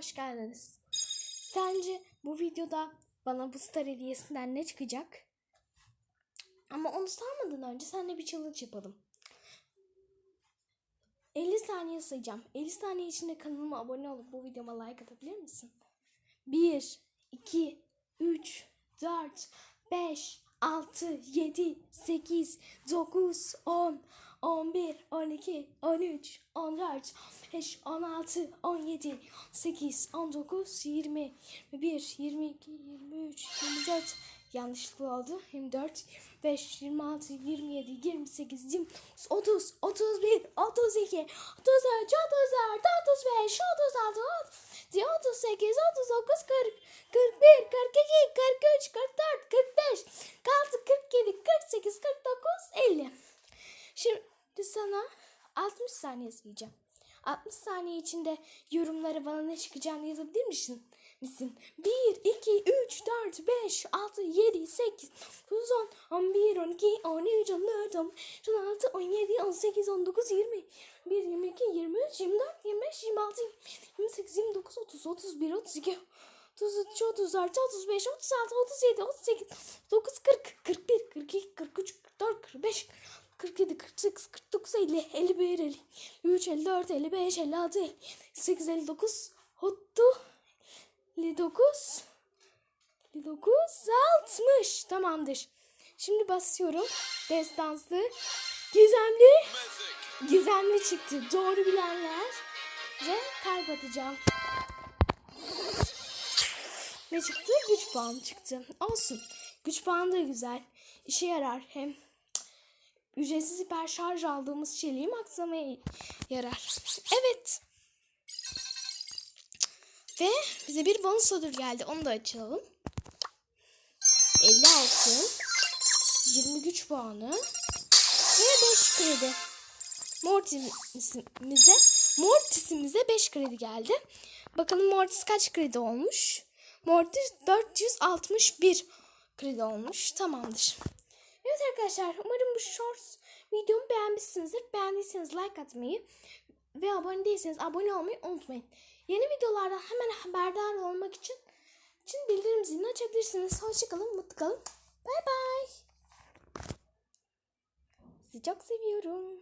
hoş geldiniz. Sence bu videoda bana bu star hediyesinden ne çıkacak? Ama onu sormadan önce seninle bir challenge yapalım. 50 saniye sayacağım. 50 saniye içinde kanalıma abone olup bu videoma like atabilir misin? 1, 2, 3, 4, 5, 6, 7, 8, 9, 10, 11, 12, 13, 14, 15, 16, 17, 18, 19, 20, 21, 22, 23, 24, yanlışlıkla oldu. 24, 5, 26, 27, 28, 29, 30, 31, 32, 33, 34, 35, 36, 38, 39, 40, 41, 42, 43, 44, 45, 46, 47, 48, 49, 50. Şimdi sana 60 saniye sayacağım. 60 saniye içinde yorumlara bana ne çıkacağını yazabilir misin? Misin? 1, 2, 3, 4, 5, 6, 7, 8, 9, 10, 11, 12, 13, 14, 15, 16, 17, 18, 19, 20, 1, 22, 23, 24, 25, 26, 28, 29, 30, 31, 32, 33, 34, 35, 36, 37, 38, 39, 40, 41, 42, 43, 44, 45, 47, 48, 49, 50, 51, 53, 54, 55, 56, 58, 59, 59, 59, 60. Tamamdır. Şimdi basıyorum. Destansı, gizemli, gizemli çıktı. Doğru bilenler ve kalp atacağım. Ne çıktı? Güç puanı çıktı. Olsun. Güç puanı da güzel. İşe yarar. Hem ücretsiz hiper şarj aldığımız çeliği maksamaya yarar. Evet. Ve bize bir bonus ödül geldi. Onu da açalım. 50 altın. 20 güç puanı. Ve 5 kredi. Mortis'imize Mortis'imize 5 kredi geldi. Bakalım Mortis kaç kredi olmuş? Mortis 461 kredi olmuş. Tamamdır. Evet arkadaşlar umarım bu shorts videomu beğenmişsinizdir. Beğendiyseniz like atmayı ve abone değilseniz abone olmayı unutmayın. Yeni videolardan hemen haberdar olmak için için bildirim zilini açabilirsiniz. Hoşçakalın, mutlu kalın. Bay bay. Sizi çok seviyorum.